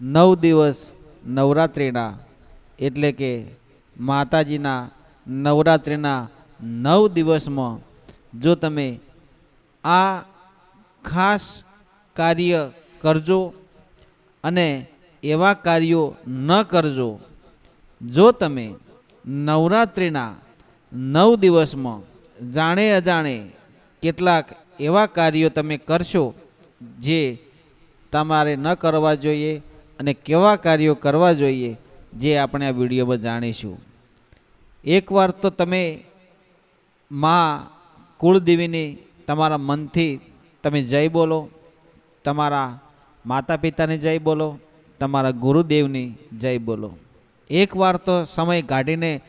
નવ દિવસ નવરાત્રિના, એટલે કે માતાજીના નવરાત્રિના નવ દિવસમાં જો તમે આ ખાસ કાર્ય કરજો અને એવા કાર્યો ન કરજો, જો તમે નવરાત્રિના નવ દિવસમાં જાણે અજાણે કેટલાક એવા કાર્યો તમે કરશો જે તમારે ન કરવા જોઈએ અને કેવા કાર્યો કરવા જોઈએ જે આપણે આ વિડીયોમાં જાણીશું. એકવાર તો તમે મા કુળદેવીની તમારા મનથી તમે જય બોલો, તમારા માતા પિતાને જય બોલો, તમારા ગુરુદેવની જય બોલો. એકવાર તો સમય કાઢીને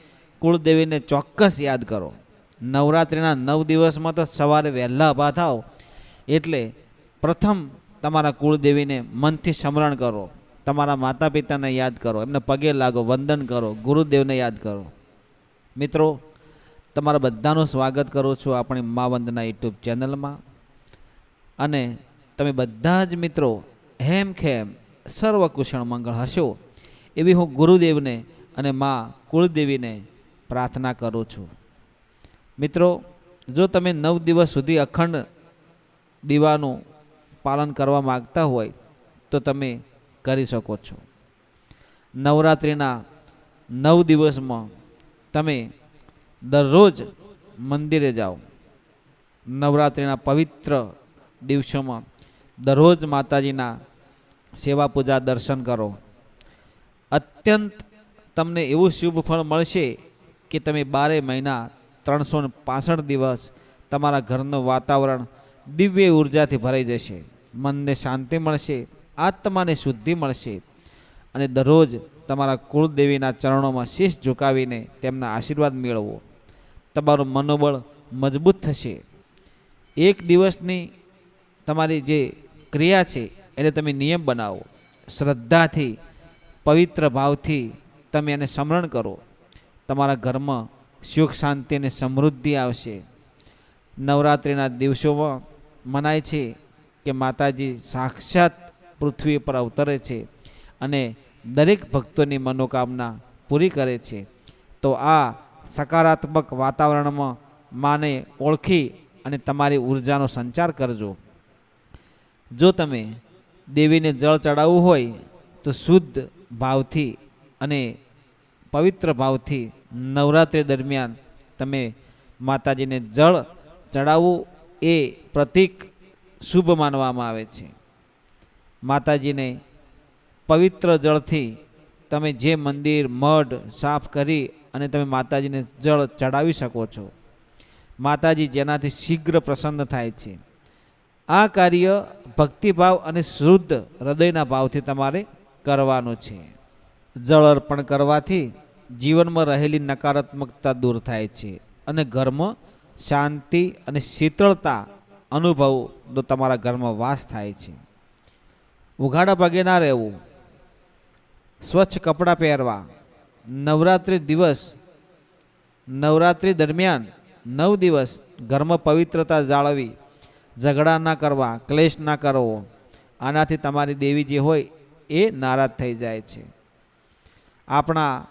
કુળદેવીને ચોક્કસ યાદ કરો. નવરાત્રિના નવ દિવસમાં તો સવારે વહેલા ઊભા થાઓ. એટલે પ્રથમ તમારા કુળદેવીને મનથી સ્મરણ કરો. તમારા માતા પિતાને યાદ કરો, એમને પગે લાગો, વંદન કરો, ગુરુદેવને યાદ કરો. મિત્રો, તમારા બધાનું સ્વાગત કરું છું આપણી મા વંદના યુટ્યુબ ચેનલમાં. અને તમે બધા જ મિત્રો હેમ ખેમ સર્વ કુશળ મંગળ હશો એવી હું ગુરુદેવને અને મા કુળદેવીને પ્રાર્થના કરું છું. મિત્રો, જો તમે નવ દિવસ સુધી અખંડ દીવાનું પાલન કરવા માગતા હોય, તો તમે કરી શકો છો. નવરાત્રિના નવ દિવસમાં તમે દરરોજ મંદિરે જાઓ. નવરાત્રિના પવિત્ર દિવસોમાં દરરોજ માતાજીના સેવા પૂજા દર્શન કરો. અત્યંત તમને એવું શુભ ફળ મળશે કે તમે બારે મહિના ત્રણસો ને પાસઠ દિવસ તમારા ઘરનું વાતાવરણ દિવ્ય ઉર્જાથી ભરાઈ જશે. મનને શાંતિ મળશે. આત્માને શુદ્ધિ મળશે. અને દરરોજ તમારા કુળદેવીના ચરણોમાં શીશ ઝુકાવીને તેમના આશીર્વાદ મેળવો. તમારું મનોબળ મજબૂત થશે. એક દિવસની તમારી જે ક્રિયા છે, એને તમે નિયમ બનાવો. શ્રદ્ધાથી, પવિત્ર ભાવથી તમે એને સ્મરણ કરો. તમારા ઘરમાં સુખ, શાંતિ અને સમૃદ્ધિ આવશે. નવરાત્રિના દિવસોમાં મનાય છે કે માતાજી સાક્ષાત પૃથ્વી પર અવતરે છે અને દરેક ભક્તોની મનોકામના પૂરી કરે છે. તો આ સકારાત્મક વાતાવરણમાં માને ઓળખી અને તમારી ઉર્જાનો સંચાર કરજો. જો તમે દેવીને જળ ચડાવવું હોય તો શુદ્ધ ભાવથી અને પવિત્ર ભાવથી નવરાત્રિ દરમિયાન તમે માતાજીને જળ ચડાવવું એ પ્રતીક શુભ માનવામાં આવે છે. માતાજીને પવિત્ર જળથી તમે જે મંદિર, મઢ સાફ કરી અને તમે માતાજીને જળ ચડાવી શકો છો. માતાજી જેનાથી શીઘ્ર પ્રસન્ન થાય છે. આ કાર્ય ભક્તિભાવ અને શુદ્ધ હૃદયના ભાવથી તમારે કરવાનું છે. જળ અર્પણ કરવાથી જીવનમાં રહેલી નકારાત્મકતા દૂર થાય છે અને ઘરમાં શાંતિ અને શીતળતા અનુભવનો તમારા ઘરમાં વાસ થાય છે. ઉઘાડા પગે ના રહેવું. સ્વચ્છ કપડાં પહેરવા. નવરાત્રિ દિવસ. નવરાત્રિ દરમિયાન નવ દિવસ ઘરમાં પવિત્રતા જાળવી. ઝઘડા ના કરવા, ક્લેશ ના કરવો. આનાથી તમારી દેવી જે હોય એ નારાજ થઈ જાય છે. આપણા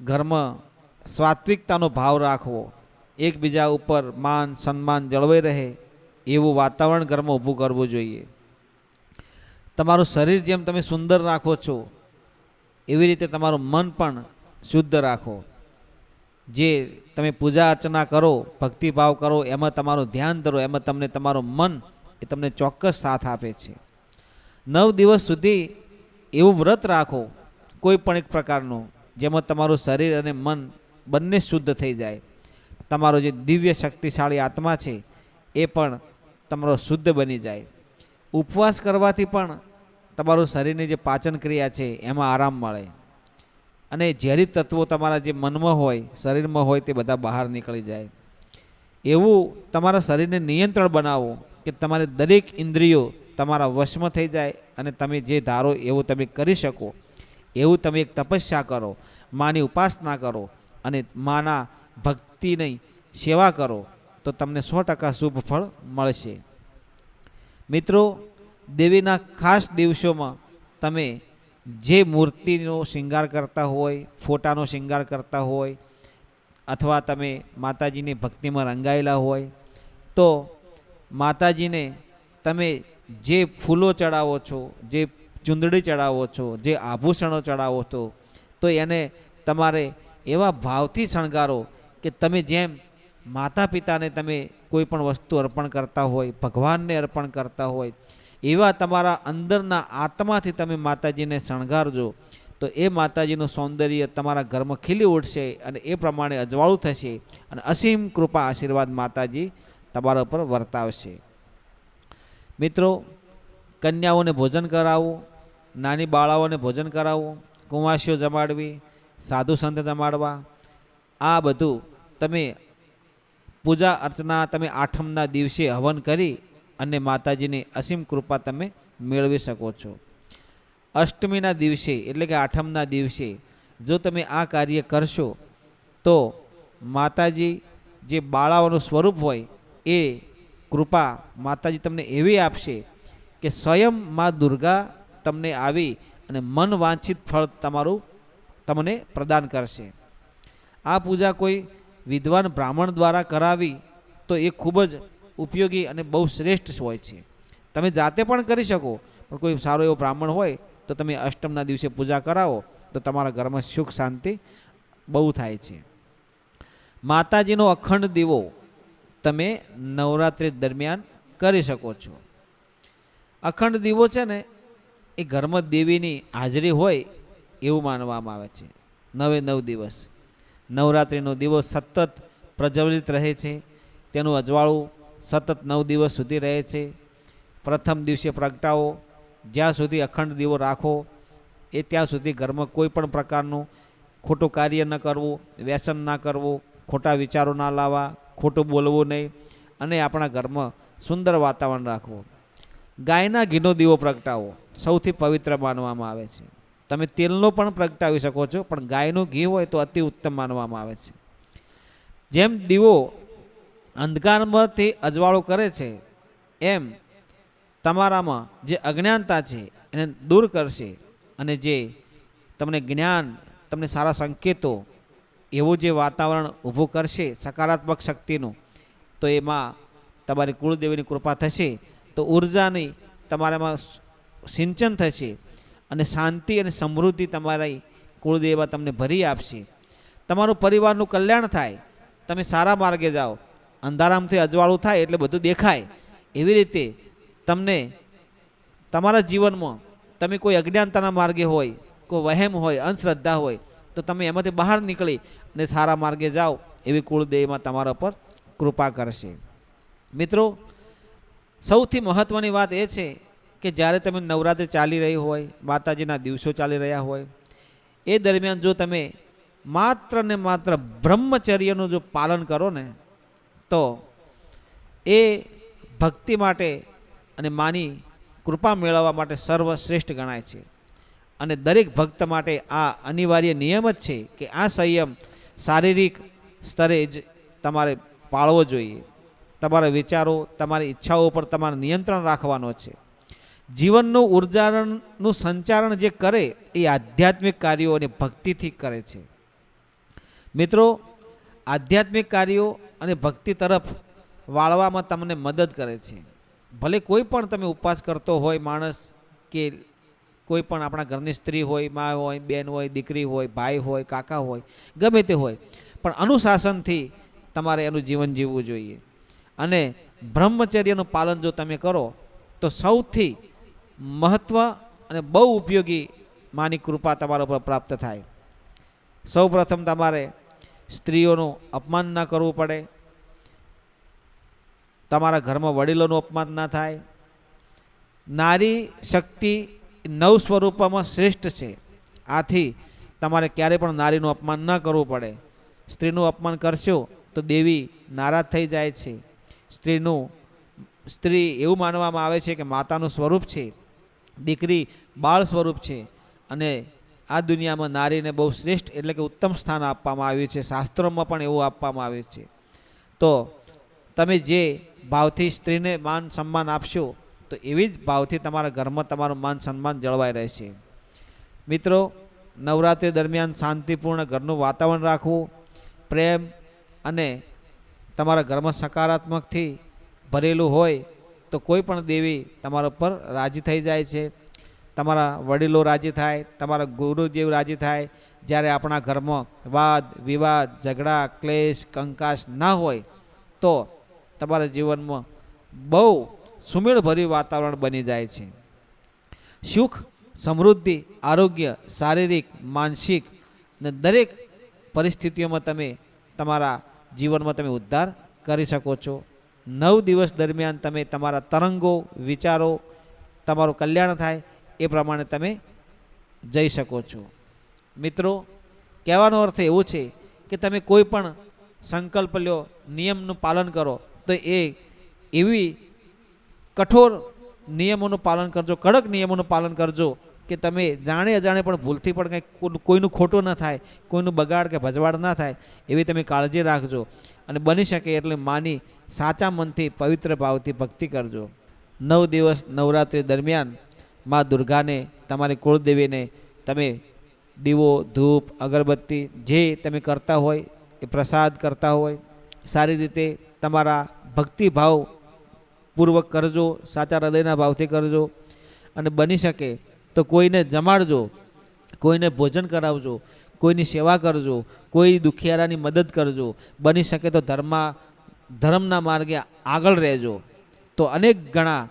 ઘરમાં સાત્વિકતાનો ભાવ રાખવો. એકબીજા ઉપર માન, સન્માન જળવાઈ રહે એવું વાતાવરણ ઘરમાં ઊભું કરવું જોઈએ. તમારું શરીર જેમ તમે સુંદર રાખો છો, એવી રીતે તમારું મન પણ શુદ્ધ રાખો. જે તમે પૂજા અર્ચના કરો, ભક્તિભાવ કરો, એમાં તમારું ધ્યાન ધરો, એમાં તમને તમારું મન એ તમને ચોક્કસ સાથ આપે છે. નવ દિવસ સુધી એવું વ્રત રાખો, કોઈ પણ એક પ્રકારનું, જેમાં તમારું શરીર અને મન બંને શુદ્ધ થઈ જાય. તમારો જે દિવ્ય શક્તિશાળી આત્મા છે, એ પણ તમારો શુદ્ધ બની જાય. ઉપવાસ કરવાથી પણ તમારું શરીરની જે પાચન ક્રિયા છે, એમાં આરામ મળે. અને ઝેરી તત્વો તમારા જે મનમાં હોય, શરીરમાં હોય, તે બધા બહાર નીકળી જાય. એવું તમારા શરીરને નિયંત્રણ બનાવો કે તમારે દરેક ઇન્દ્રિયો તમારા વશમાં થઈ જાય અને તમે જે ધારો એવું તમે કરી શકો. એવું તમે એક તપસ્યા કરો, માની ઉપાસના કરો અને માના ભક્તિની સેવા કરો, તો તમને સો ટકા શુભ ફળ મળશે. મિત્રો દેવીના ખાસ દિવસોમાં તમે જે મૂર્તિનો શૃંગાર કરતા હોય, ફોટાનો શૃંગાર કરતા હોય, અથવા તમે માતાજીની ભક્તિમાં રંગાયેલા હોય, તો માતાજીને તમે જે ફૂલો ચડાવો છો, જે ચૂંદડી ચડાવો છો, જે આભૂષણો ચડાવો છો, તો એને તમારે એવા ભાવથી શણગારો કે તમે જેમ માતા પિતાને તમે કોઈ પણ વસ્તુ અર્પણ કરતા હોય, ભગવાનને અર્પણ કરતા હોય એવા તમારા અંદરના આત્માથી તમે માતાજીને શણગારજો, તો એ માતાજીનું સૌંદર્ય તમારા ઘરમાં ખીલી ઉઠશે અને એ પ્રમાણે અજવાળું થશે અને અસીમ કૃપા આશીર્વાદ માતાજી તમારા ઉપર વર્તાવશે. મિત્રો, કન્યાઓને ભોજન કરાવવું નાની બાળાઓને ભોજન કરાવવું કુંવાસીઓ જમાડવી, સાધુ સંત જમાડવા, આ બધું તમે પૂજા અર્ચના તમે આઠમના દિવસે હવન કરી અને માતાજીની અસીમ કૃપા તમે મેળવી શકો છો. અષ્ટમીના દિવસે એટલે કે આઠમના દિવસે જો તમે આ કાર્ય કરશો, તો માતાજી જે બાળાઓનું સ્વરૂપ હોય એ કૃપા માતાજી તમને એવી આપશે કે સ્વયં મા દુર્ગા તમને આવી અને મન વાંછિત ફળ તમારું તમને પ્રદાન કરશે. આ પૂજા કોઈ વિદ્વાન બ્રાહ્મણ દ્વારા કરાવી તો એ ખૂબ જ ઉપયોગી અને બહુ શ્રેષ્ઠ હોય છે. તમે જાતે પણ કરી શકો, પણ કોઈ સારો એવો બ્રાહ્મણ હોય તો તમે અષ્ટમના દિવસે પૂજા કરાવો, તો તમારા ઘરમાં સુખ શાંતિ બહુ થાય છે. માતાજીનો અખંડ દીવો તમે નવરાત્રિ દરમિયાન કરી શકો છો. અખંડ દીવો છે ને, એ ઘરમાં દેવીની હાજરી હોય એવું માનવામાં આવે છે. નવે નવ દિવસ. નવરાત્રિનો દિવસ સતત પ્રજ્વલિત રહે છે. તેનું અજવાળું સતત નવ દિવસ સુધી રહે છે. પ્રથમ દિવસે પ્રગટાવો. જ્યાં સુધી અખંડ દીવો રાખો, એ ત્યાં સુધી ઘરમાં કોઈ પણ પ્રકારનું ખોટું કાર્ય ન કરવું, વ્યસન ના કરવું, ખોટા વિચારો ના લાવવા, ખોટું બોલવું નહીં અને આપણા ઘરમાં સુંદર વાતાવરણ રાખવું. ગાયના ઘીનો દીવો પ્રગટાવો. સૌથી પવિત્ર માનવામાં આવે છે. તમે તેલનો પણ પ્રગટાવી શકો છો, પણ ગાયનું ઘી હોય તો અતિ ઉત્તમ માનવામાં આવે છે. જેમ દીવો અંધકારમાંથી અજવાળો કરે છે. એમ તમારામાં જે અજ્ઞાનતા છે એને દૂર કરશે અને જે તમને જ્ઞાન, તમને સારા સંકેતો, એવું જે વાતાવરણ ઊભું કરશે સકારાત્મક શક્તિનું, તો એમાં તમારી કુળદેવીની કૃપા થશે. તો ઉર્જાની તમારામાં સિંચન થશે અને શાંતિ અને સમૃદ્ધિ તમારી કુળદેવા તમને ભરી આપશે. તમારું પરિવારનું કલ્યાણ થાય. તમે સારા માર્ગે જાઓ. અંધારામથી અજવાળું થાય એટલે બધું દેખાય. એવી રીતે તમને તમારા જીવનમાં તમે કોઈ અજ્ઞાનતાના માર્ગે હોય, કોઈ વહેમ હોય, અંધશ્રદ્ધા હોય, તો તમે એમાંથી બહાર નીકળી અને સારા માર્ગે જાઓ એવી કુળદેવીમાં તમારા પર કૃપા કરશે. મિત્રો, સૌથી મહત્ત્વની વાત એ છે કે જ્યારે તમે નવરાત્રિ ચાલી રહી હોય, માતાજીના દિવસો ચાલી રહ્યા હોય, એ દરમિયાન જો તમે માત્ર ને માત્ર બ્રહ્મચર્યનું જો પાલન કરો ને તો એ ભક્તિ માટે અને માની કૃપા મેળવવા માટે સર્વશ્રેષ્ઠ ગણાય છે. અને દરેક ભક્ત માટે આ અનિવાર્ય નિયમ જ છે કે આ સંયમ શારીરિક સ્તરે જ તમારે પાળવો જોઈએ. તમારા વિચારો, તમારી ઈચ્છાઓ પર તમારે નિયંત્રણ રાખવાનો છે. જીવનનું ઉર્જાનું સંચારણ જે કરે એ આધ્યાત્મિક કાર્યો અને ભક્તિથી કરે છે. મિત્રો આધ્યાત્મિક કાર્યો અને ભક્તિ તરફ વાળવામાં તમને મદદ કરે છે. ભલે કોઈ પણ તમે ઉપવાસ કરતો હોય માણસ કે કોઈ પણ આપણા ઘરની સ્ત્રી હોય, મા હોય, બેન હોય, દીકરી હોય, ભાઈ હોય, કાકા હોય, ગમે તે હોય, પણ અનુશાસનથી તમારે એનું જીવન જીવવું જોઈએ. અને બ્રહ્મચર્યનું પાલન જો તમે કરો, તો સૌથી મહત્ત્વ અને બહુ ઉપયોગી માની કૃપા તમારા ઉપર પ્રાપ્ત થાય. સૌ પ્રથમ તમારે સ્ત્રીઓનું અપમાન ન કરવું પડે. તમારા ઘરમાં વડીલોનું અપમાન ના થાય. નારી શક્તિ નવ સ્વરૂપમાં શ્રેષ્ઠ છે. આથી તમારે ક્યારેય પણ નારીનું અપમાન ન કરવું પડે. સ્ત્રીનું અપમાન કરશો તો દેવી નારાજ થઈ જાય છે. સ્ત્રીનું, સ્ત્રી એવું માનવામાં આવે છે કે માતાનું સ્વરૂપ છે. દીકરી બાળ સ્વરૂપ છે. અને આ દુનિયામાં નારીને બહુ શ્રેષ્ઠ એટલે કે ઉત્તમ સ્થાન આપવામાં આવ્યું છે. શાસ્ત્રોમાં પણ એવું આપવામાં આવ્યું છે. તો તમે જે ભાવથી સ્ત્રીને માન સન્માન આપશો, તો એવી જ ભાવથી તમારા ઘરમાં તમારું માન સન્માન જળવાઈ રહેશે. મિત્રો, નવરાત્રિ દરમિયાન શાંતિપૂર્ણ ઘરનું વાતાવરણ રાખવું, પ્રેમ અને તમારા ઘરમાં સકારાત્મકથી ભરેલું હોય, તો કોઈ પણ દેવી તમારા પર રાજી થઈ જાય છે. તમારા વડીલો રાજી થાય, તમારા ગુરુદેવ રાજી થાય, જ્યારે આપણા ઘરમાં વાદ, વિવાદ, ઝઘડા, ક્લેશ કંકાશ ના હોય, તો તમારા જીવનમાં બહુ સુમેળભર્યું વાતાવરણ બની જાય છે. સુખ, સમૃદ્ધિ, આરોગ્ય, શારીરિક, માનસિક ને દરેક પરિસ્થિતિઓમાં તમે તમારા જીવનમાં તમે ઉદ્ધાર કરી શકો છો. નવ દિવસ દરમિયાન તમે તમારા તરંગો, વિચારો, તમારું કલ્યાણ થાય એ પ્રમાણે તમે જઈ શકો છો. મિત્રો, કહેવાનો અર્થ એવો છે કે તમે કોઈ પણ સંકલ્પ લ્યો, નિયમનું પાલન કરો, તો એ એવી કઠોર નિયમોનું પાલન કરજો, કડક નિયમોનું પાલન કરજો કે તમે જાણે અજાણે પણ ભૂલથી પણ કંઈક કોઈનું ખોટું ન થાય, કોઈનું બગાડ કે ભજવાડ ના થાય, એવી તમે કાળજી રાખજો અને બની શકે એટલે માની સાચા મનથી, પવિત્ર ભાવથી ભક્તિ કરજો. નવ દિવસ નવરાત્રિ દરમિયાન મા દુર્ગાને, તમારી કુળદેવીને તમે દીવો, ધૂપ, અગરબત્તી જે તમે કરતા હોય, એ પ્રસાદ કરતા હોય, સારી રીતે તમારા ભક્તિભાવ પૂર્વક કરજો, સાચા હૃદયના ભાવથી કરજો અને બની શકે તો કોઈને જમાડજો, કોઈને ભોજન કરાવજો, કોઈની સેવા કરજો, કોઈ દુખિયારાની મદદ કરજો, બની શકે તો ધર્મા, ધર્મના માર્ગે આગળ રહેજો. તો અનેક ગણા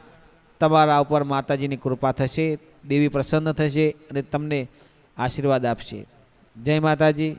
તમારા ઉપર માતાજીની કૃપા થશે દેવી પ્રસન્ન થશે અને તમને આશીર્વાદ આપશે. જય માતાજી.